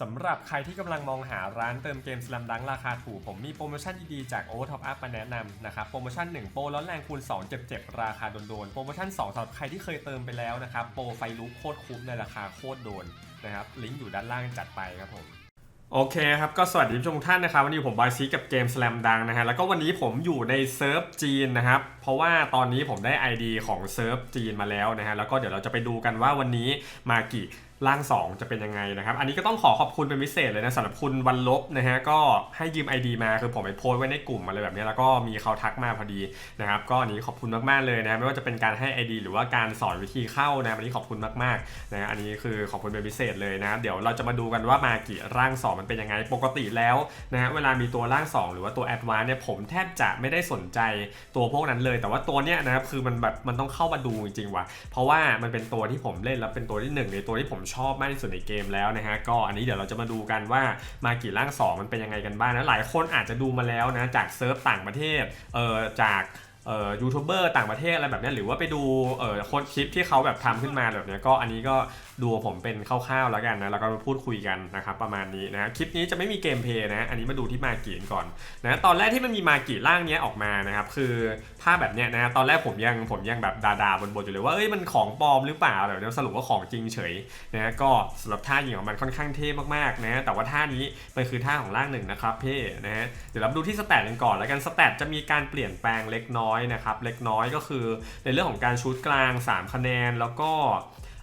สำหรับใครที่กำลังมองหาร้านเติมเกมสลัมดังราคาถูก ผมมีโปรโมชั่นดีๆจาก o v e r Top Up มาแนะนำนะครับ โปรโมชั่น 1 โปรร้อนแรงคูณ 2 เจ็บๆ ราคาโดนๆ โปรโมชั่น 2สำหรับใครที่เคยเติมไปแล้วนะครับ โปรไฟลุกโคตรคุ้มในราคาโคตรโดนนะครับ ลิงก์อยู่ด้านล่างจัดไปครับผมโอเคครับ ก็สวัสดีผู้ชมทุกท่านนะครับ วันนี้ผมบอยซีกับเกม Slam ดังนะฮะแล้วก็วันนี้ผมอยู่ในเซิร์ฟจีนนะครับ เพราะว่าตอนนี้ผมได้ ID ของเซิร์ฟจีนมาแล้วนะฮะแล้วก็เดี๋ยวเราจะไปดูกันว่าวันนี้มากี่ร่าง 2 จะเป็นยังไงนะครับ อันนี้ก็ต้องขอขอบคุณเป็นพิเศษเลยนะสำหรับคุณวันลบนะฮะก็ให้ยืม ID มาคือผมไปโพสไว้ในกลุ่มอะไรแบบนี้แล้วก็มีเขาทักมาพอดีนะครับก็อันนี้ขอบคุณมากๆเลยนะไม่ว่าจะเป็นการให้ ID หรือว่าการสอนวิธีเข้านะอันนี้ขอบคุณมากๆนะอันนี้คือขอบคุณเป็นพิเศษเลยนะครับเดี๋ยวเราจะมาดูกันว่ามากี่ร่าง 2 มันเป็นยังไงปกติแล้วนะฮะเวลามีตัวร่าง 2 หรือว่าตัวแอดวานเนี่ยผมแทบจะไม่ได้สนใจตัวพวกนั้นเลย แต่ว่าตัวเนี้ยนะครับคือมันแบบมันต้องเข้ามาดูจริงๆว่ะเพราะว่ามันเป็นตัวที่ผมเล่นแล้วเป็นตัวที่หนึ่งในตัวที่ผมชอบมากที่สุดในเกมแล้วนะฮะก็อันนี้เดี๋ยวเราจะมาดูกันว่ามากี่ร่าง 2 มันเป็นยังไงกันบ้างนะหลายคนอาจจะดูมาแล้วนะจากเซิร์ฟต่างประเทศเอ่อจากเอ่อยูทูบเบอร์ต่างประเทศอะไรแบบนี้หรือว่าไปดูเอ่อคนคลิปที่เขาแบบทำขึ้นมาแบบนี้ก็อันนี้ก็ดูผมเป็นคร่าวๆแล้วกันนะแล้วก็พูดคุยกันนะครับประมาณนี้นะคลิปนี้จะไม่มีเกมเพย์นะอันนี้มาดูที่มากีก่อนนะตอนแรกที่มันมีมากีร่างนี้ออกมานะครับคือภาพแบบเนี้ยนะตอนแรกผมยังผมยังแบบดาๆบนๆอยู่เลยว่าเอ้ยมันของปลอมหรือเปล่าแต่เดี๋ยวสรุปว่าของจริงเฉยนะก็สำหรับท่ายิงของมันค่อนข้างเท่มากๆนะแต่ว่าท่านี้มันคือท่าของร่างหนึ่งนะครับเพ่นะฮะเดี๋ยวเรามาดูที่สแตทกันก่อนแล้วกันสแตทจะมีการเปลี่ยนแปลงเล็กน้อยนะครับเล็กน้อยก็คือในเรื่องของการชูตกลาง 3 คะแนนแล้วก็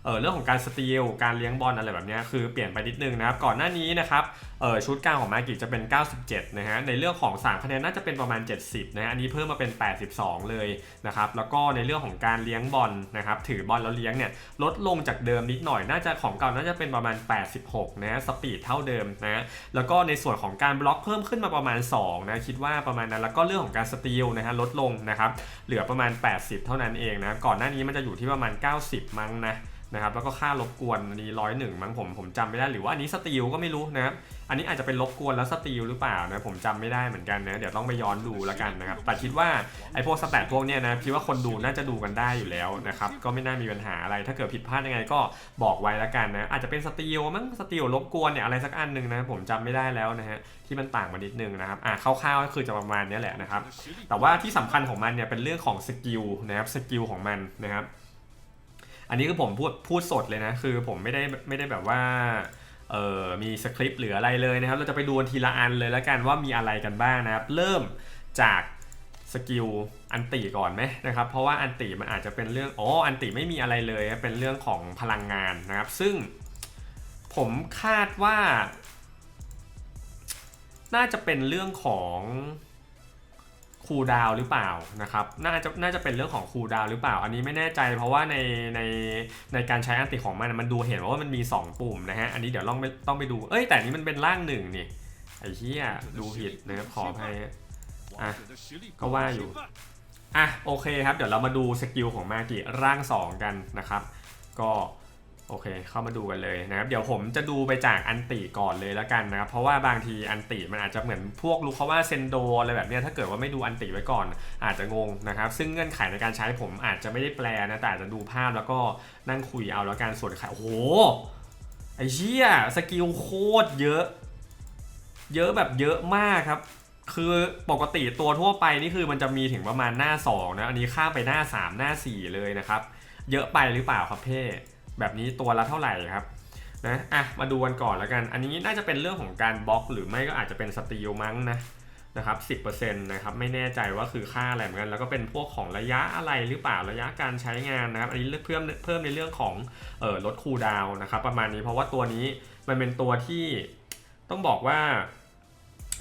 เออเรื่องของการสตีลการเลี้ยงบอลอะไรแบบนี้คือเปลี่ยนไปนิดนึงนะครับก่อนหน้านี้นะครับเออชุดกลางของมากิจะเป็น 97 นะฮะในเรื่องของ3คะแนนน่าจะเป็นประมาณ 70 นะฮะอันนี้เพิ่มมาเป็น 82 เลยนะครับแล้วก็ในเรื่องของการเลี้ยงบอลนะครับถือบอลแล้วเลี้ยงเนี่ยลดลงจากเดิมนิดหน่อยน่าจะของเก่าน่าจะเป็นประมาณ 86 นะฮะสปีดเท่าเดิมนะแล้วก็ในส่วนของการบล็อกเพิ่มขึ้นมาประมาณ2นะคิดว่าประมาณนั้นแล้วก็เรื่องของการสตีลนะฮะลดลงนะครับเหลือประมาณ 80 เท่านั้นเองนะก่อนหน้านี้มันจะอยู่ที่ประมาณ 90 มั้งนะ นะครับแล้วก็ค่ารบกวนอันนี้ร้อยหนึ่งมั้งผมผมจำไม่ได้หรือว่าอันนี้สตีลก็ไม่รู้นะครับอันนี้อาจจะเป็นรบกวนแล้วสตีลหรือเปล่านะผมจำไม่ได้เหมือนกันนะเดี๋ยวต้องไปย้อนดูแล้วกันนะครับแต่คิดว่าไอ้พวกสแตทพวกเนี้ยนะคิดว่าคนดูน่าจะดูกันได้อยู่แล้วนะครับก็ไม่น่ามีปัญหาอะไร ถ้าเกิดผิดพลาดยังไงก็บอกไว้แล้วกันนะอาจจะเป็นสตีลมั้งสตีลรบกวนเนี่ยอะไรสักอันหนึ่งนะผมจำไม่ได้แล้วนะฮะที่มันต่างมานิดนึงนะครับอะคร่าวๆก็คือจะประมาณนี้แหละนะครับแต่ว่าที่สำคัญของมันเนี่ยเป็นเรื่องของสกิลนะครับสกิลของมันนะครับ อันนี้คือผมพูดพูดสดเลยนะ คือผมไม่ได้ไม่ได้แบบว่าเออมีสคริปต์หรืออะไรเลยนะครับ เราจะไปดูทีละอันเลยแล้วกันว่ามีอะไรกันบ้างนะครับ เริ่มจากสกิลอันติก่อนไหมนะครับ เพราะว่าอันติมันอาจจะเป็นเรื่องอ๋ออันติไม่มีอะไรเลยเป็นเรื่องของพลังงานนะครับ ซึ่งผมคาดว่า น่าจะเป็นเรื่องของ คูลดาวหรือเปล่านะครับน่าจะน่าจะเป็นเรื่องของคูลดาวหรือเปล่า อันนี้ไม่แน่ใจเพราะว่าในในในการใช้อันติของมันมันดูเห็นว่ามันมี 2 ปุ่มนะฮะอันนี้เดี๋ยวต้องไปต้องไปดูเอ้ยแต่นี้มันเป็นร่างหนึ่งนี่ไอ้เหี้ยดูผิดนะครับขออภัยอะก็ว่าอยู่อะโอเคครับเดี๋ยวเรามาดูสกิลของมากิร่าง 2 กันนะครับ ก็ โอเค เข้ามาดูกันเลยนะครับ เดี๋ยวผมจะดูไปจากอันติก่อนเลยแล้วกันนะครับ เพราะว่าบางทีอันติมันอาจจะเหมือนพวกลูกเขาว่าเซนโดอะไรแบบเนี้ยถ้าเกิดว่าไม่ดูอันติไว้ก่อน อาจจะงงนะครับ ซึ่งเงื่อนไขในการใช้ผมอาจจะไม่ได้แปลนะ แต่อาจจะดูภาพแล้วก็นั่งคุยเอาแล้วกันส่วนใครโอ้โห ไอ้เชี่ยสกิลโคตรเยอะ เยอะแบบเยอะมากครับ คือปกติตัวทั่วไปนี่คือมันจะมีถึงประมาณหน้า2นะ อันนี้ข้ามไปหน้า 3 หน้า 4 เลยนะครับ เยอะไปหรือเปล่าครับเพ่ แบบนี้ตัวละเท่าไหร่ครับนะอะมาดูกันก่อนแล้วกัน อันนี้น่าจะเป็นเรื่องของการบล็อกหรือไม่ก็อาจจะเป็นสตีลมั้งนะนะครับ10%นะครับไม่แน่ใจว่าคือค่าอะไรเหมือนกัน แล้วก็เป็นพวกของระยะอะไรหรือเปล่าระยะการใช้งานนะครับ อันนี้เพิ่มเพิ่มในเรื่องของเออลดคูลดาวน์นะครับประมาณนี้เพราะว่าตัวนี้มันเป็นตัวที่ต้องบอกว่า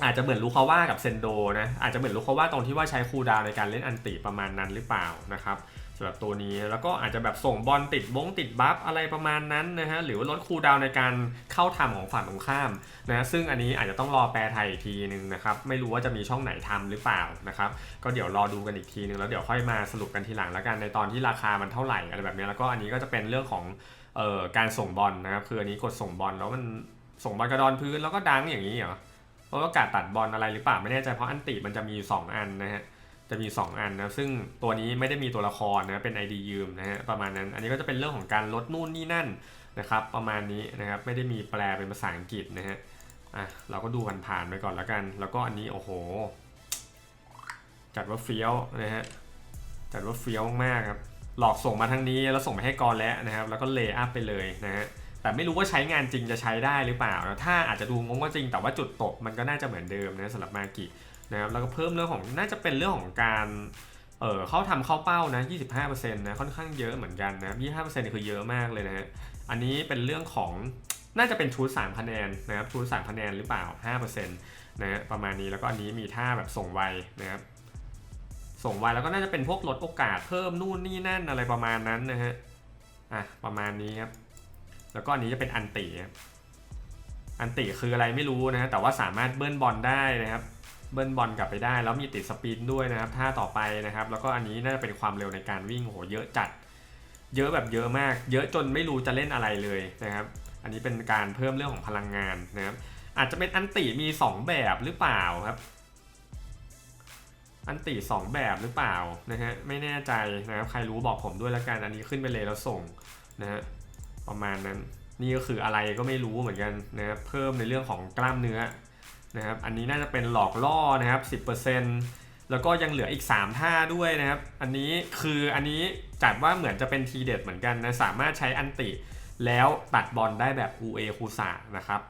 อาจจะเหมือนลูคาว่ากับเซนโดนะอาจจะเหมือนลูคาว่าตรงที่ว่าใช้คูลดาวน์ในการเล่นอันติประมาณนั้นหรือเปล่านะครับำหรับตัวนี้แล้วก็อาจจะแบบส่งบอลติดบงติดบัฟอะไรประมาณนั้นนะฮะหรือว่าลดคูดาวในการเข้าทำของฝั่งตรงข้ามนะซึ่งอันนี้อาจจะต้องรอแปลไทยอีกทีนึงนะครับไม่รู้ว่าจะมีช่องไหนทำหรือเปล่านะครับก็เดี๋ยวรอดูกันอีกทีนึงแล้วเดี๋ยวค่อยมาสรุปกันทีหลังแล้วกันในตอนที่ราคามันเท่าไหร่อะไรแบบนี้แล้วก็อันนี้ก็จะเป็นเรื่องของเอ่อการส่งบอลนะครับคืออันนี้กดส่งบอลแล้วมันส่งบอลกระดอนพื้นแล้วก็ดังอย่างนี้เหรอเพราะว่าการตัดบอลอะไรหรือเปล่าไม่แน่ใจเพราะอันติมันจะมีอยู่2อันนะฮะ จะมี 2 อันนะซึ่งตัวนี้ไม่ได้มีตัวละครนะเป็น ID ยืมนะฮะประมาณนั้น อันนี้ก็จะเป็นเรื่องของการลดนู่นนี่นั่นนะครับประมาณนี้นะครับไม่ได้มีแปลเป็นภาษาอังกฤษนะฮะอะเราก็ดูผ่านๆไปก่อนแล้วกัน แล้วก็อันนี้โอ้โห จัดว่าเฟี้ยวนะฮะจัดว่าเฟี้ยวมากครับหลอกส่งมาทางนี้แล้วส่งไปให้กรแล้วนะครับ แล้วก็เลย์อัพไปเลยนะฮะแต่ไม่รู้ว่าใช้งานจริงจะใช้ได้หรือเปล่านะถ้าอาจจะดูงงว่าจริงแต่ว่าจุดตกมันก็น่าจะเหมือนเดิมนะสำหรับมากิ นะครับแล้วก็เพิ่มเรื่องของน่าจะเป็นเรื่องของการเออเขาทำเข้าเป้านะ 25%นะค่อนข้างเยอะเหมือนกันนะ 25%นี่คือเยอะมากเลยนะฮะอันนี้เป็นเรื่องของน่าจะเป็นชุด3คะแนนนะครับชุด3คะแนนหรือเปล่า 5%นะฮะประมาณนี้แล้วก็อันนี้มีท่าแบบส่งไวนะครับส่งไวแล้วก็น่าจะเป็นพวกลดโอกาสเพิ่มนู่นนี่นั่นอะไรประมาณนั้นนะฮะอะประมาณนี้ครับแล้วก็อันนี้จะเป็นอันติอันติคืออะไรไม่รู้นะฮะแต่ว่าสามารถเบิ้ลบอลได้นะครับ เบิ้ลบอลกลับไปได้ แล้วมีติดสปินด้วยนะครับท่าต่อไปนะครับ แล้วก็อันนี้น่าจะเป็นความเร็วในการวิ่งโหเยอะจัด เยอะแบบเยอะมาก เยอะจนไม่รู้จะเล่นอะไรเลยนะครับ อันนี้เป็นการเพิ่มเรื่องของพลังงานนะครับ อาจจะเป็นอันติมี 2 แบบหรือเปล่าครับ อันติสองแบบหรือเปล่านะฮะไม่แน่ใจนะครับใครรู้บอกผมด้วยแล้วกันอันนี้ขึ้นไปเลยแล้วส่งนะฮะประมาณนั้นนี่ก็คืออะไรก็ไม่รู้เหมือนกันนะครับเพิ่มในเรื่องของกล้ามเนื้อ นะครับอันนี้น่าจะเป็นหลอกล่อนะครับ 10%แล้วก็ยังเหลืออีก 3 ท่าด้วยนะครับ อันนี้คืออันนี้จัดว่าเหมือนจะเป็นทีเด็ดเหมือนกันนะสามารถใช้อันติ แล้วตัดบอลได้แบบอูเอคูสะนะครับ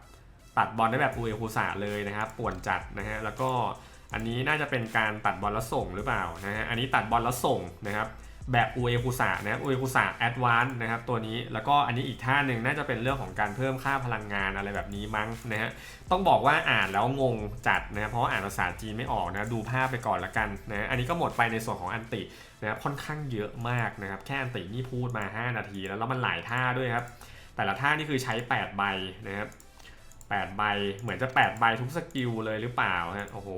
ตัดบอลได้แบบอูเอคูสะเลยนะครับป่วนจัดนะฮะแล้วก็อันนี้น่าจะเป็นการตัดบอลแล้วส่งหรือเปล่านะฮะอันนี้ตัดบอลแล้วส่งนะครับ แบบอูเอคูสะนะอูเอคูสะแอดวานนะครับตัวนี้แล้วก็อันนี้อีกท่าหนึ่งน่าจะเป็นเรื่องของการเพิ่มค่าพลังงานอะไรแบบนี้มั้งนะฮะต้องบอกว่าอ่านแล้วงงจัดนะเพราะอ่านภาษาจีนไม่ออกนะดูภาพไปก่อนละกันนะอันนี้ก็หมดไปในส่วนของอันตินะครับค่อนข้างเยอะมากนะครับแค่อันตินี่พูดมา 5 นาที แล้วแล้วมันหลายท่าด้วยครับแต่ละท่านี่คือใช้ 8 ใบนะครับ8ใบเหมือนจะ 8 ใบทุกสกิลเลยหรือเปล่าฮะโอ้โห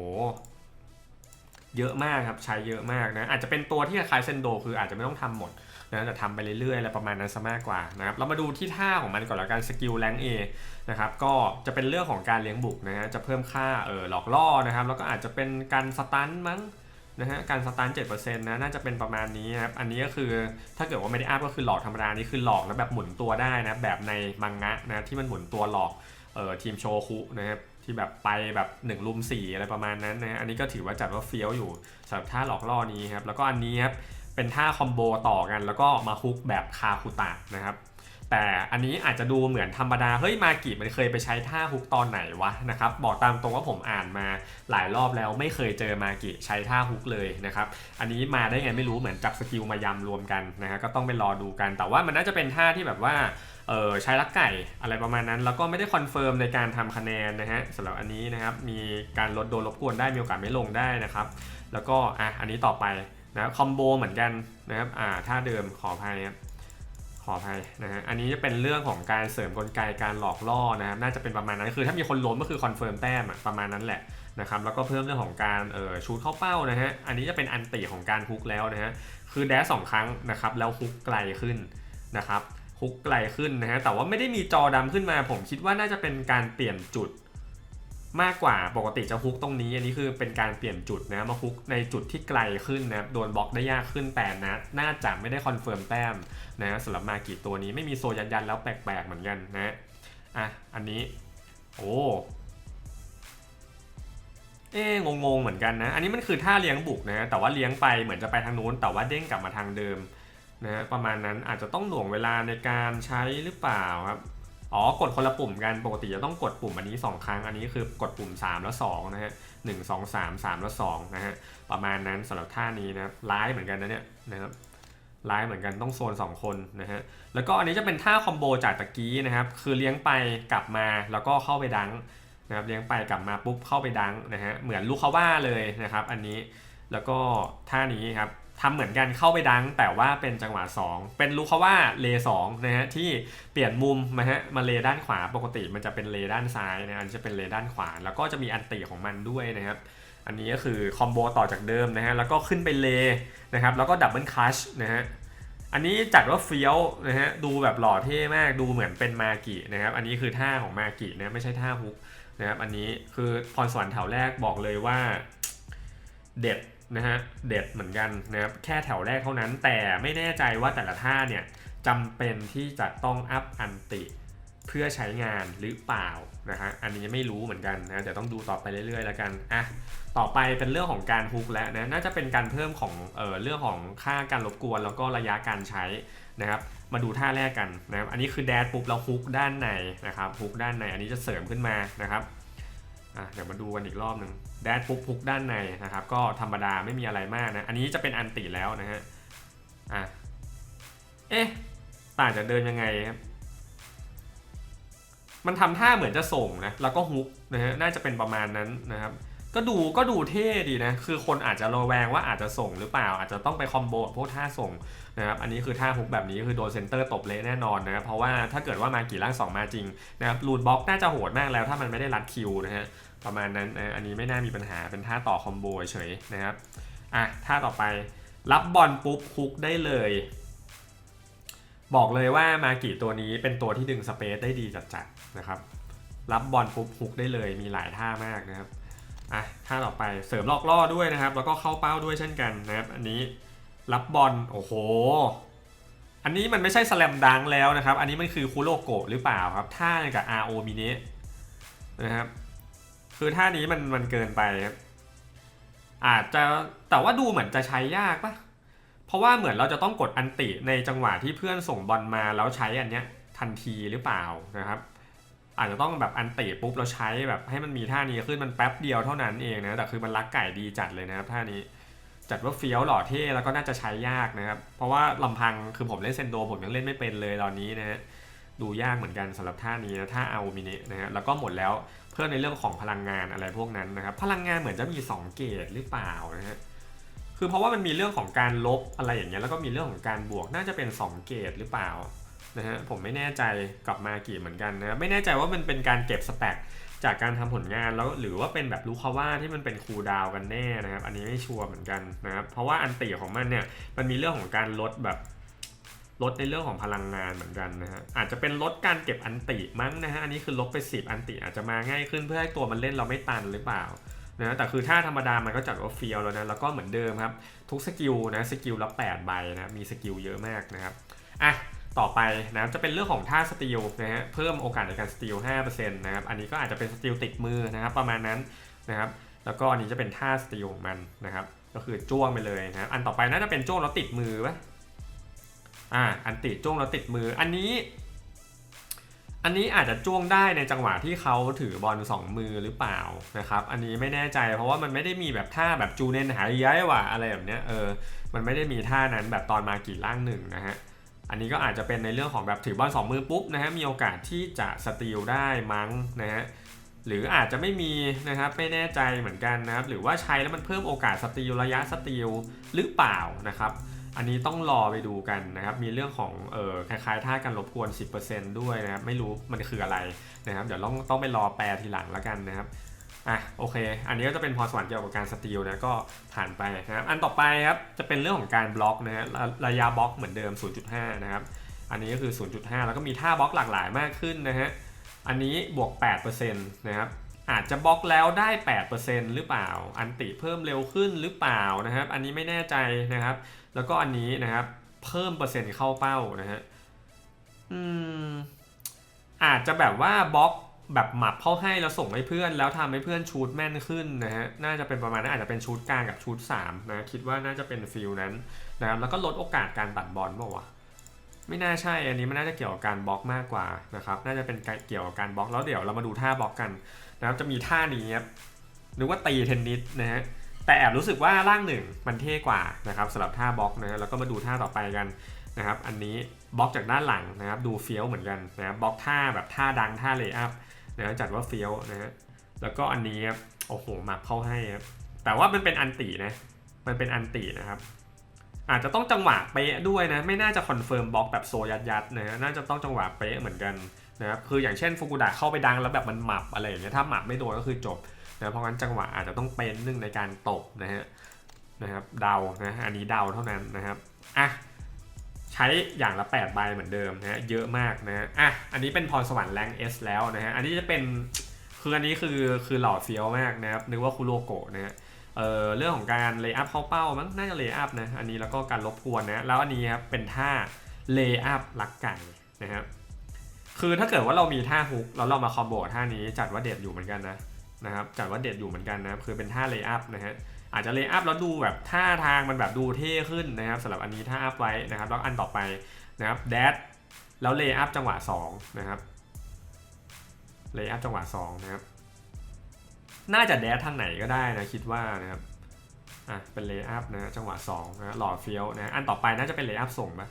เยอะมากครับใช้เยอะมากนะอาจจะเป็นตัวที่คล้ายเซนโด คืออาจจะไม่ต้องทำหมดนะแต่ทำไปเรื่อยๆอะไรประมาณนั้นซะมากกว่านะครับเรามาดูที่ท่าของมันก่อนแล้วกันสกิลแรงเอนะครับก็จะเป็นเรื่องของการเลี้ยงบุกนะฮะจะเพิ่มค่าเออหลอกล่อนะครับแล้วก็อาจจะเป็นการสตันมั้งนะฮะการสตัน7%นะน่าจะเป็นประมาณนี้นะครับอันนี้ก็คือถ้าเกิดว่าไม่ได้อัพก็คือหลอกธรรมดานี่คือหลอกแล้วแบบหมุนตัวได้นะแบบในมังงะนะที่มันหมุนตัวหลอกเออทีมโชคุนะครับ ที่แบบไปแบบ1ลุม4อะไรประมาณนั้นนะอันนี้ก็ถือว่าจัดว่าเฟี้ยวอยู่สำหรับท่าหลอกล่อนี้ครับแล้วก็อันนี้ครับเป็นท่าคอมโบต่อกัน แล้วก็มาฮุกแบบคาคุตะนะครับแต่อันนี้อาจจะดูเหมือนธรรมดา เฮ้ย มากิมันเคยไปใช้ท่าฮุกตอนไหนวะนะครับ บอกตามตรงว่าผมอ่านมาหลายรอบแล้วไม่เคยเจอมากิใช้ท่าฮุกเลยนะครับ อันนี้มาได้ไงไม่รู้เหมือนจับสกิลมายำรวมกันนะฮะ ก็ต้องไปรอดูกัน แต่ว่ามันน่าจะเป็นท่าที่แบบว่า ออใช้ลักไก่อะไรประมาณนั้น แล้วก็ไม่ได้คอนเฟิร์มในการทำคะแนนนะฮะสำหรับอันนี้นะครับมีการลดโดนรบกวนได้มีโอกาสไม่ลงได้นะครับ แล้วก็อะอันนี้ต่อไปนะคอมโบเหมือนกันนะครับอ่าท่าเดิมขออภัยครับขออภัยนะฮะอันนี้จะเป็นเรื่องของการเสริมกลไกการหลอกล่อนะครับน่าจะเป็นประมาณนั้นคือถ้ามีคนล้มก็คือคอนเฟิร์มแต้มประมาณนั้นแหละนะครับแล้วก็เพิ่มเรื่องของการเอ่อชูดเข้าเป้านะฮะอันนี้จะเป็นอันติของการฮุกแล้วนะฮะคือแดสสองครั้งนะครับแล้วฮุกไกลขึ้นนะครับ ฮุกไกลขึ้นนะฮะ แต่ว่าไม่ได้มีจอดำขึ้นมา ผมคิดว่าน่าจะเป็นการเปลี่ยนจุดมากกว่าปกติจะฮุกตรงนี้ อันนี้คือเป็นการเปลี่ยนจุดนะมาฮุกในจุดที่ไกลขึ้นนะโดนบล็อกได้ยากขึ้นแต่นะ น่าจะไม่ได้คอนเฟิร์มแต้มนะสำหรับมากิตัวนี้ไม่มีโซยันยันแล้วแปลกๆเหมือนกันนะอะอันนี้โอ้เอ๊งงงๆเหมือนกันนะ อันนี้มันคือท่าเลี้ยงบุกนะ แต่ว่าเลี้ยงไปเหมือนจะไปทางนู้น แต่ว่าเด้งกลับมาทางเดิม นะประมาณนั้นอาจจะต้องหน่วงเวลาในการใช้หรือเปล่าครับอ๋อกดคนละปุ่มกันปกติจะต้องกดปุ่มอันนี้ 2 ครั้ง อันนี้คือกดปุ่ม 3 แล้ว2นะฮะหนึ่งสองสามสามแล้ว2นะฮะประมาณนั้นสำหรับท่านี้นะครับร้ายเหมือนกันนะเนี่ยนะครับร้ายเหมือนกันต้องโซน 2 คนนะฮะแล้วก็อันนี้จะเป็นท่าคอมโบจากตะกี้นะครับคือเลี้ยงไปกลับมาแล้วก็เข้าไปดังนะครับเลี้ยงไปกลับมาปุ๊บเข้าไปดังนะฮะเหมือนลูกคาว่าเลยนะครับ อันนี้แล้วก็ท่านี้ครับ ทำเหมือนกันเข้าไปดัง แต่ว่าเป็นจังหวะ 2 เป็นลูกเขาว่าเลสองนะฮะที่เปลี่ยนมุมนะฮะมาเลด้านขวาปกติมันจะเป็นเลด้านซ้ายนะอันจะเป็นเลด้านขวา แล้วก็จะมีอันติของมันด้วยนะครับอันนี้ก็คือคอมโบต่อจากเดิมนะฮะแล้วก็ขึ้นไปเลนะครับแล้วก็ดับเบิลคัชนะฮะอันนี้จัดว่าเฟี้ยวนะฮะดูแบบหล่อเท่มากดูเหมือนเป็นมากินะครับอันนี้คือท่าของมากินะไม่ใช่ท่าฮุกนะครับอันนี้คือพรสวรรค์แถวแรกบอกเลยว่าเด็ด นะฮะเด็ดเหมือนกันนะครับแค่แถวแรกเท่านั้น แต่ไม่แน่ใจว่าแต่ละท่าเนี่ยจำเป็นที่จะต้องอัพอันติเพื่อใช้งานหรือเปล่านะฮะอันนี้ไม่รู้เหมือนกันนะเดี๋ยวต้องดูต่อไปเรื่อยๆ แล้วกันอะต่อไปเป็นเรื่องของการฮุกแล้วนะน่าจะเป็นการเพิ่มของเอ่อเรื่องของค่าการรบกวนแล้วก็ระยะการใช้นะครับมาดูท่าแรกกันนะครับอันนี้คือแดดปุ๊บเราฮุกด้านในนะครับฮุกด้านในอันนี้จะเสริมขึ้นมานะครับอะเดี๋ยวมาดูกันอีกรอบหนึ่ง แดดปุ๊บฮุกด้านในนะครับ ก็ธรรมดาไม่มีอะไรมากนะ อันนี้จะเป็นอันติแล้วนะฮะ อะ เอ๊ะ ต่างจากเดินยังไงครับ มันทำท่าเหมือนจะส่งนะ แล้วก็ฮุกนะฮะ น่าจะเป็นประมาณนั้นนะครับ ก็ดูก็ดูเท่ดีนะ คือคนอาจจะระแวงว่าอาจจะส่งหรือเปล่า อาจจะต้องไปคอมโบพวกท่าส่ง นะครับอันนี้คือท่าฮุกแบบนี้คือโดนเซนเตอร์ตบเละแน่นอนนะครับเพราะว่าถ้าเกิดว่ามากี่ร่างสองมาจริงนะครับรูดบล็อกน่าจะโหดมากแล้วถ้ามันไม่ได้รัดคิวนะฮะประมาณนั้นนะอันนี้ไม่น่ามีปัญหาเป็นท่าต่อคอมโบเฉยนะครับอะท่าต่อไปรับบอลปุ๊บฮุกได้เลย บอกเลยว่ามากี่ตัวนี้เป็นตัวที่ดึงสเปซได้ดีจัดๆนะครับรับบอลปุ๊บฮุกได้เลยมีหลายท่ามากนะครับอะท่าต่อไปเสริมลอกล่อด้วยนะครับ แล้วก็เข้าเป้าด้วยเช่นกันนะครับ อันนี้ รับบอลโอ้โห อันนี้มันไม่ใช่สแลมดังแล้วนะครับ อันนี้มันคือคูโรโกะหรือเปล่าครับท่ากับ RO มินินะครับ คือท่านี้มันมันเกินไปครับอาจจะแต่ว่าดูเหมือนจะใช้ยากปะเพราะว่าเหมือนเราจะต้องกดอันติในจังหวะที่เพื่อนส่งบอลมาแล้วใช้อันเนี้ยทันทีหรือเปล่านะครับ อาจจะต้องแบบอันติปุ๊บเราใช้แบบให้มันมีท่านี้ขึ้นมันแป๊บเดียวเท่านั้นเองนะแต่คือมันลักไก่ดีจัดเลยนะครับท่านี้ จัดว่าเฟี้ยวหล่อเท่แล้วก็น่าจะใช้ยากนะครับ เพราะว่าลำพังคือผมเล่นเซนโดผมยังเล่นไม่เป็นเลยตอนนี้นะฮะดูยากเหมือนกันสำหรับท่านี้นะท่าเอามินินะฮะแล้วก็หมดแล้วเพิ่มในเรื่องของพลังงานอะไรพวกนั้นนะครับ พลังงานเหมือนจะมี 2 เกรดหรือเปล่านะฮะคือเพราะว่ามันมีเรื่องของการลบอะไรอย่างเงี้ยแล้วก็มีเรื่องของการบวกน่าจะเป็น 2 เกรดหรือเปล่านะฮะผมไม่แน่ใจกลับมากี่เหมือนกันนะไม่แน่ใจว่ามันเป็นการเก็บสแต็ก จากการทำผลงานแล้วหรือว่าเป็นแบบลูคาว่าที่มันเป็นคูดาวกันแน่นะครับ อันนี้ไม่ชัวร์เหมือนกันนะครับ เพราะว่าอันติของมันเนี่ยมันมีเรื่องของการลดแบบลดในเรื่องของพลังงานเหมือนกันนะฮะอาจจะเป็นลดการเก็บอันติมั้งนะฮะอันนี้คือลบไป10อันติอาจจะมาง่ายขึ้นเพื่อให้ตัวมันเล่นเราไม่ตันหรือเปล่านะแต่คือถ้าธรรมดามันก็จัดว่าเฟียวแล้วนะแล้วก็เหมือนเดิมครับ ทุกสกิลนะสกิลละ8ใบนะมีสกิลเยอะมากนะครับอะ ต่อไปนะจะเป็นเรื่องของท่าสติลนะฮะเพิ่มโอกาสในการสติล5%นะครับอันนี้ก็อาจจะเป็นสติลติดมือนะครับประมาณนั้นนะครับแล้วก็อันนี้จะเป็นท่าสติลของมันนะครับก็คือจ้วงไปเลยนะครับอันต่อไปน่าจะเป็นจ้วงแล้วติดมือปะอ่าอันติดจ้วงแล้วติดมืออันนี้ อันนี้อาจจะจ้วงได้ในจังหวะที่เขาถือบอลสองมือหรือเปล่านะครับอันนี้ไม่แน่ใจเพราะว่ามันไม่ได้มีแบบท่าแบบจูเนนหายย้ายว่ะอะไรแบบเนี้ยเออมันไม่ได้มีท่านั้นแบบตอนมากี่ล่างหนึ่งนะฮะ อันนี้ก็อาจจะเป็นในเรื่องของแบบถือบอลสองมือปุ๊บนะฮะมีโอกาสที่จะสตีลได้มั้งนะฮะหรืออาจจะไม่มีนะครับไม่แน่ใจเหมือนกันนะครับหรือว่าใช้แล้วมันเพิ่มโอกาสสตีลระยะสตีลหรือเปล่านะครับอันนี้ต้องรอไปดูกันนะครับ มีเรื่องของเออคล้ายๆท่าการรบกวน 10%ด้วยนะครับ ไม่รู้มันคืออะไรนะครับ เดี๋ยวต้องต้องไปรอแปลทีหลังแล้วกันนะครับ อะโอเค อันนี้ก็จะเป็นพรสวรรค์เกี่ยวกับการสตีลนะก็ผ่านไปนะครับ อันต่อไปครับจะเป็นเรื่องของการบล็อกนะฮะระยะบล็อกเหมือนเดิม 0.5 นะครับ อันนี้ก็คือ 0.5 แล้วก็มีท่าบล็อกหลากหลายมากขึ้นนะฮะ อันนี้บวก 8%นะครับ อาจจะบล็อกแล้วได้ 8%หรือเปล่า อันติเพิ่มเร็วขึ้นหรือเปล่านะครับ อันนี้ไม่แน่ใจนะครับ แล้วก็อันนี้นะครับเพิ่มเปอร์เซ็นต์เข้าเป้านะฮะ อืมอาจจะแบบว่าบล็อก แบบหมับเข้าให้แล้วส่งให้เพื่อน แล้วทำให้เพื่อนชูดแม่นขึ้นนะฮะน่าจะเป็นประมาณนั้นอาจจะเป็นชูดกลางกับชูด3นะคิดว่าน่าจะเป็นฟิลนั้นนะครับแล้วก็ลดโอกาสการตัดบอลเปล่าวะไม่น่าใช่อันนี้มันน่าจะเกี่ยวกับการบล็อกมากกว่านะครับน่าจะเป็นเกี่ยวกับการบล็อกแล้วเดี๋ยวเรามาดูท่าบล็อกกันนะครับจะมีท่านี้ครับนึกว่าตีเทนนิสนะฮะแต่แอบรู้สึกว่าร่างหนึ่งมันเท่กว่านะครับสำหรับท่าบล็อกนะฮะแล้วก็มาดูท่าต่อไปกันนะครับอันนี้บล็อกจากด้านหลังนะครับดูเฟี้ยวเหมือนกันนะครับบล็อกท่าแบบท่าดังท่าเลย์อัพ นะจัดว่าเฟี้ยวนะฮะแล้วก็อันนี้ครับโอ้โหหมาเข้าให้ครับแต่ว่ามันเป็นอันตีนะมันเป็นอันตีนะครับ อาจจะต้องจังหวะเป๊ะด้วยนะ ไม่น่าจะคอนเฟิร์มบล็อกแบบโซยัดยัดๆนะฮะน่าจะต้องจังหวะเป๊ะเหมือนกันนะครับคืออย่างเช่นฟุกุดะเข้าไปดังแล้วแบบมันหมับอะไรอย่างเงี้ยถ้าหมับไม่โดนก็คือจบนะเพราะงั้นจังหวะอาจจะต้องเป็นหนึ่งในการตบนะฮะนะครับเดานะอันนี้เดาเท่านั้นนะครับอะ ใช้อย่างละ 8 ใบเหมือนเดิมนะฮะเยอะมากนะฮะอะอันนี้เป็นพรสวรรค์แรง S แล้วนะฮะอันนี้จะเป็นคืออันนี้คือคือหล่อเฟี้ยวมากนะครับนึกว่าคุโรโกะนะฮะเอ่อเรื่องของการเลย์อัพเข้าเป้ามั้งน่าจะเลย์อัพนะอันนี้แล้วก็การรบกวนนะแล้วอันนี้ครับเป็นท่าเลย์อัพลักไก่นะครับคือถ้าเกิดว่าเรามีท่าฮุกแล้วเรามาคอมโบท่านี้จัดว่าเด็ดอยู่เหมือนกันนะนะครับจัดว่าเด็ดอยู่เหมือนกันนะคือเป็นท่าเลย์อัพนะฮะ อาจจะเลย์อัพแล้วดูแบบท่าทางมันแบบดูเท่ขึ้นนะครับสำหรับอันนี้ท่าอัพไว้นะครับแล้วอันต่อไปนะครับแดดแล้วเลย์อัพจังหวะสองนะครับเลย์อัพจังหวะสองนะครับน่าจะแดดทางไหนก็ได้นะคิดว่านะครับอะเป็นเลย์อัพนะจังหวะ2นะหล่อเฟี้ยวนะอันต่อไปน่าจะเป็นเลย์อัพส่งปะ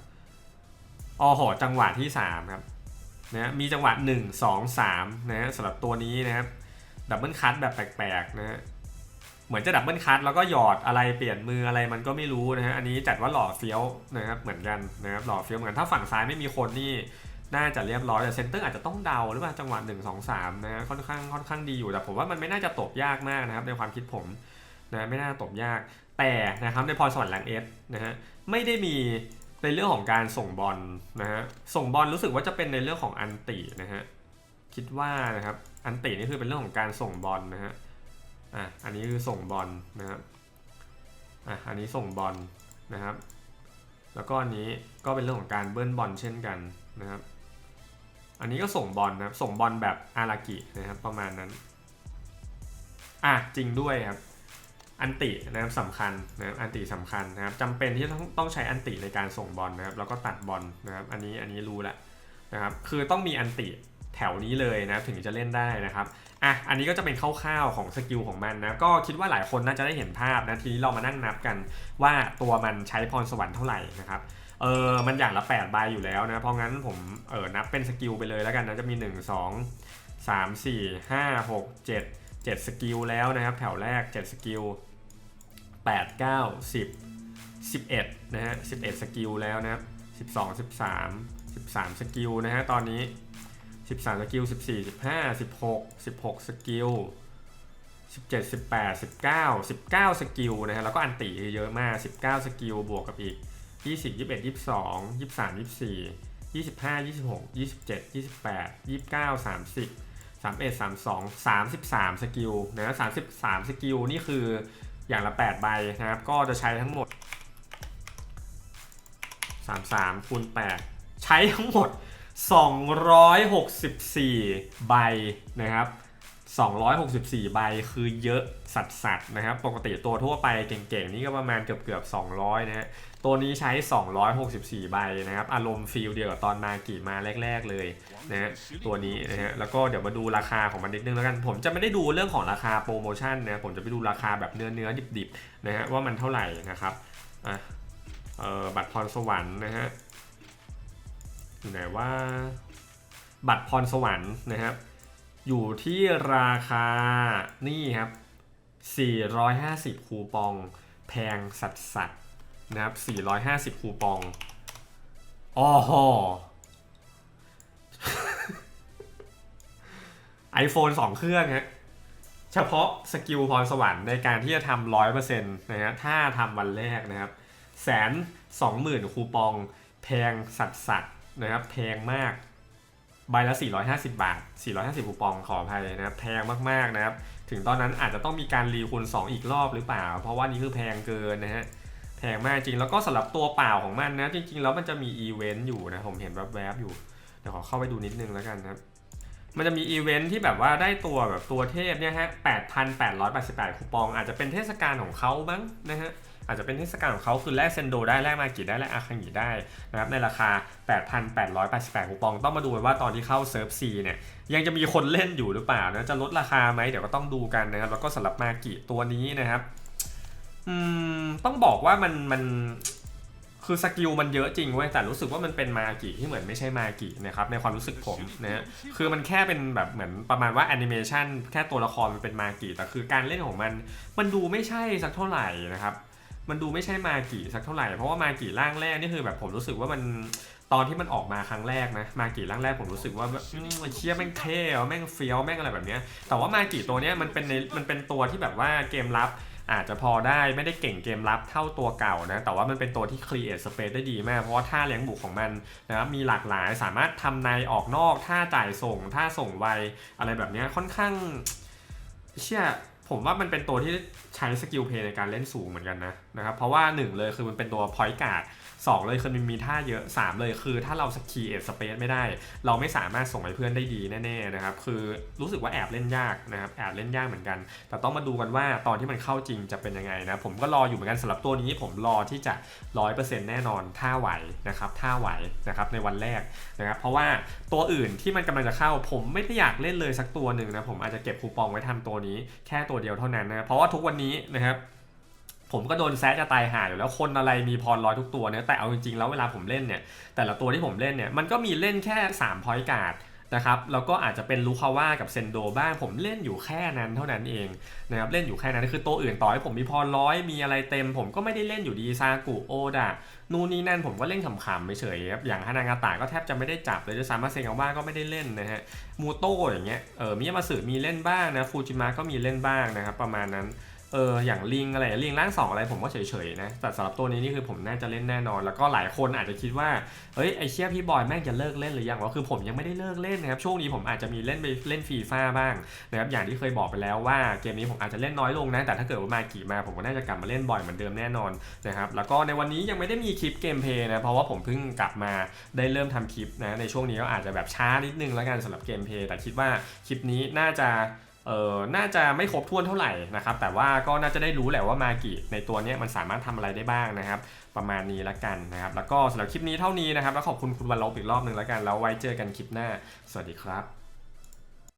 อ๋อโหจังหวะที่3ครับนะมีจังหวะ 1 2 3นะฮะสำหรับตัวนี้นะครับดับเบิลคัตแบบแปลกๆนะฮะ เหมือนจะดับเบิลคัตแล้วก็หยอดอะไรเปลี่ยนมืออะไรมันก็ไม่รู้นะฮะอันนี้จัดว่าหล่อเฟี้ยวนะครับเหมือนกันนะครับหล่อเฟี้ยวเหมือนกันถ้าฝั่งซ้ายไม่มีคนนี่น่าจะเรียบร้อยแต่เซนเตอร์อาจจะต้องเดาหรือเปล่าจังหวะ1 2 3นะฮะค่อนข้างค่อนข้างดีอยู่แต่ผมว่ามันไม่น่าจะตบยากมากนะครับในความคิดผมนะไม่น่าตบยาก แต่นะครับในพรสวรรค์แรงเอสนะฮะไม่ได้มีในเรื่องของการส่งบอลนะฮะส่งบอลรู้สึกว่าจะเป็นในเรื่องของอันตินะฮะคิดว่านะครับอันตินี่คือเป็นเรื่องของการส่งบอลนะฮะ อะอันนี้คือส่งบอลนะครับอะอันนี้ส่งบอลนะครับ แล้วก็อันนี้ก็เป็นเรื่องของการเบิ้ลบอลเช่นกันนะครับ อันนี้ก็ส่งบอลนะครับส่งบอลแบบอารากินะครับประมาณนั้นอะจริงด้วยครับอันตินะครับสำคัญนะครับอันติสำคัญนะครับจำเป็นที่ต้องต้องใช้อันติในการส่งบอลนะครับแล้วก็ตัดบอลนะครับอันนี้อันนี้รู้แหละนะครับคือต้องมีอันติแถวนี้เลยนะถึงจะเล่นได้นะครับ อะอันนี้ก็จะเป็นคร่าวๆของสกิลของมันนะก็คิดว่าหลายคนน่าจะได้เห็นภาพนะทีนี้เรามานั่งนับกันว่าตัวมันใช้พรสวรรค์เท่าไหร่นะครับเออมันอย่างละ8ใบอยู่แล้วนะเพราะงั้นผมเออนับเป็นสกิลไปเลยแล้วกันนะจะมี 1 2 3 4 5 6 7 7 สกิลแล้วนะครับ แถวแรก 7 สกิล8 9 10 11 นะฮะ11 สกิลแล้วนะครับ12 13 13 สกิลนะฮะตอนนี้ 13สกิล14 15 16 16สกิล17 18 19 19สกิลนะฮะแล้วก็อันติเยอะมาก19สกิลบวกกับอีก20 21 22 23 24 25 26 27 28 29 30 31 32 33สกิลนะ33สกิลนี่คืออย่างละ8ใบนะครับ ก็จะใช้ทั้งหมด33คูณ8ใช้ทั้งหมด 264 ใบนะครับ 264 ใบคือเยอะสัดสัดๆนะครับ ปกติตัวทั่วไปเก่งๆ นี่ก็ประมาณเกือบเกือบ200 นะฮะ ตัวนี้ใช้ 264 ใบนะครับ อารมณ์ฟีลเดียวกับตอนมากี่มาแรก ๆ เลยนะฮะ ตัวนี้นะฮะ แล้วก็เดี๋ยวมาดูราคาของมันนิดนึงแล้วกัน ผมจะไม่ได้ดูเรื่องของราคาโปรโมชั่นนะ ผมจะไปดูราคาแบบเนื้อเนื้อๆดิบๆ นะฮะว่ามันเท่าไหร่นะครับ อะ เออบัตรพรสวรรค์นะฮะ อยู่ไหนว่าบัตรพรสวรรค์นะครับ อยู่ที่ราคานี่ครับ 450 คูปอง แพงสัดสัดนะครับ 450 คูปองอ๋อโห iPhone 2 เครื่องฮะเฉพาะสกิลพรสวรรค์ในการที่จะทำร้อยเปอร์เซ็นต์นะฮะถ้าทำวันแรกนะครับแสนสองหมื่นคูปองแพงสัดสัด นะครับแพงมากใบละ 450 บาท 450คูปองขออภัยนะครับแพงมากๆนะครับ ถึงตอนนั้นอาจจะต้องมีการรีคูณ 2 อีกรอบหรือเปล่า เพราะว่านี่คือแพงเกินนะฮะแพงมากจริงแล้วก็สำหรับตัวเปล่าของมันนะ จริง ๆ แล้วมันจะมีอีเวนต์อยู่นะ ผมเห็นแวบๆอยู่ เดี๋ยวขอเข้าไปดูนิดนึงแล้วกันนะครับ มันจะมีอีเวนต์ที่แบบว่าได้ตัวแบบตัวเทพเนี่ยฮะ 8,888 คูปอง อาจจะเป็นเทศกาลของเขาบ้างนะฮะ อาจจะเป็นเทศกาลของเขาคือแลกเซนโดได้ แลกมากิได้ แลกอาคังิได้นะครับ ในราคา 8,888 คูปอง ต้องมาดูว่าตอนที่เข้าเซิร์ฟ C เนี่ย ยังจะมีคนเล่นอยู่หรือเปล่านะ จะลดราคาไหมเดี๋ยวก็ต้องดูกันนะครับ แล้วก็สำหรับมากิตัวนี้นะครับ อืม ต้องบอกว่ามันมัน คือสกิลมันเยอะจริงเว้ยแต่รู้สึกว่ามันเป็นมากิที่เหมือนไม่ใช่มากินะครับในความรู้สึกผมนะฮะคือมันแค่เป็นแบบเหมือนประมาณว่าแอนิเมชันแค่ตัวละครมันเป็นมากิแต่คือการเล่นของมัน มันดูไม่ใช่สักเท่าไหร่นะครับมันดูไม่ใช่มากิสักเท่าไหร่เพราะว่ามากิร่างแรกนี่คือแบบผมรู้สึกว่ามันตอนที่มันออกมาครั้งแรกนะมากิร่างแรกผมรู้สึกว่าแบบอืมมันเชี่ยแม่งเท่แม่งเฟี้ยวแม่งอะไรแบบเนี้ยแต่ว่ามากิตัวเนี้ยมันเป็นในมันเป็นตัวที่แบบว่าเกมรับ อาจจะพอได้ไม่ได้เก่งเกมรับเท่าตัวเก่านะ แต่ว่ามันเป็นตัวที่ create space ได้ดีมาก เพราะว่าท่าเลี้ยงบุกของมันนะครับมีหลากหลายสามารถทำในออกนอกท่าจ่ายส่งท่าส่งไวอะไรแบบนี้ค่อนข้างเชื่อผผมว่ามันเป็นตัวที่ใช้สกิลเพย์ในการเล่นสูงเหมือนกันนะนะครับเพราะว่าหนึ่งเลยคือมันเป็นตัวพอยต์การ์ด สองเลยคือมันมีท่าเยอะสามเลยคือถ้าเราสกีเอทสเปซไม่ได้ เราไม่สามารถส่งให้เพื่อนได้ดีแน่ๆนะครับคือรู้สึกว่าแอบเล่นยากนะครับแอบเล่นยากเหมือนกัน แต่ต้องมาดูกันว่าตอนที่มันเข้าจริงจะเป็นยังไงนะผมก็รออยู่เหมือนกันสำหรับตัวนี้ผมรอที่จะร้อยเปอร์เซ็นต์แน่นอนท่าไหวนะครับท่าไหวนะครับในวันแรกนะครับเพราะว่าตัวอื่นที่มันกำลังจะเข้า ผมไม่ได้อยากเล่นเลยสักตัวหนึ่งนะผมอาจจะเก็บคูปองไว้ทำตัวนี้แค่ตัวเดียวเท่านั้นนะเพราะว่าทุกวันนี้นะครับ ผมก็โดนแซะจะตายห่าอยู่แล้วคนอะไรมีพรลอยทุกตัวเนี่ยแต่เอาจริงๆแล้วเวลาผมเล่นเนี่ยแต่ละตัวที่ผมเล่นเนี่ยมันก็มีเล่นแค่3พอยต์การ์ดนะครับแล้วก็อาจจะเป็นลูคาว่ากับเซนโดบ้างผมเล่นอยู่แค่นั้นเท่านั้นเองนะครับเล่นอยู่แค่นั้นคือตัวอื่นต่อให้ผมมีพรร้อยมีอะไรเต็ม ผมก็ไม่ได้เล่นอยู่ดีซากุโอดะนู่นนี่นั่นผมก็เล่นขำๆเฉยๆครับอย่างฮานางาตะก็แทบจะไม่ได้จับเลยด้วยซ้ำมาเซงาว่าก็ไม่ได้เล่นนะฮะมูโต้อย่างเงี้ยเออมิยามาสึมีเล่นบ้างนะฟูจิมะก็มีเล่นบ้างนะครับประมาณนั้น เอออย่างลิงอะไรลิงร่างสองอะไรผมก็เฉยๆนะแต่สำหรับตัวนี้นี่คือผมน่าจะเล่นแน่นอน แล้วก็หลายคนอาจจะคิดว่าเอ้ยไอเชี่ยพี่บอยแม่งจะเลิกเล่นหรือยังวะคือผมยังไม่ได้เลิกเล่นนะครับช่วงนี้ผมอาจจะมีเล่นไปเล่นฟีฟ่าบ้างนะครับอย่างที่เคยบอกไปแล้วว่าเกมนี้ผมอาจจะเล่นน้อยลงนะแต่ถ้าเกิดว่ามากี่มาผมก็น่าจะกลับมาเล่นบ่อยเหมือนเดิมแน่นอนนะครับแล้วก็ในวันนี้ยังไม่ได้มีคลิปเกมเพย์นะเพราะว่าผมเพิ่งกลับมาได้เริ่มทำคลิปนะในช่วงนี้ก็อาจจะแบบช้านิดนึงแล้วกันสำหรับเกมเพย์แต่คิดว่าคลิปนี้น่าจะ เออน่าจะไม่ครบถ้วนเท่าไหร่นะครับ แต่ว่าก็น่าจะได้รู้แหละว่ามากิในตัวนี้มันสามารถทำอะไรได้บ้างนะครับ ประมาณนี้ละกันนะครับ แล้วก็สำหรับคลิปนี้เท่านี้นะครับ แล้วขอบคุณคุณวันลบอีกรอบหนึ่งละกัน แล้วไว้เจอกันคลิปหน้า สวัสดีครับ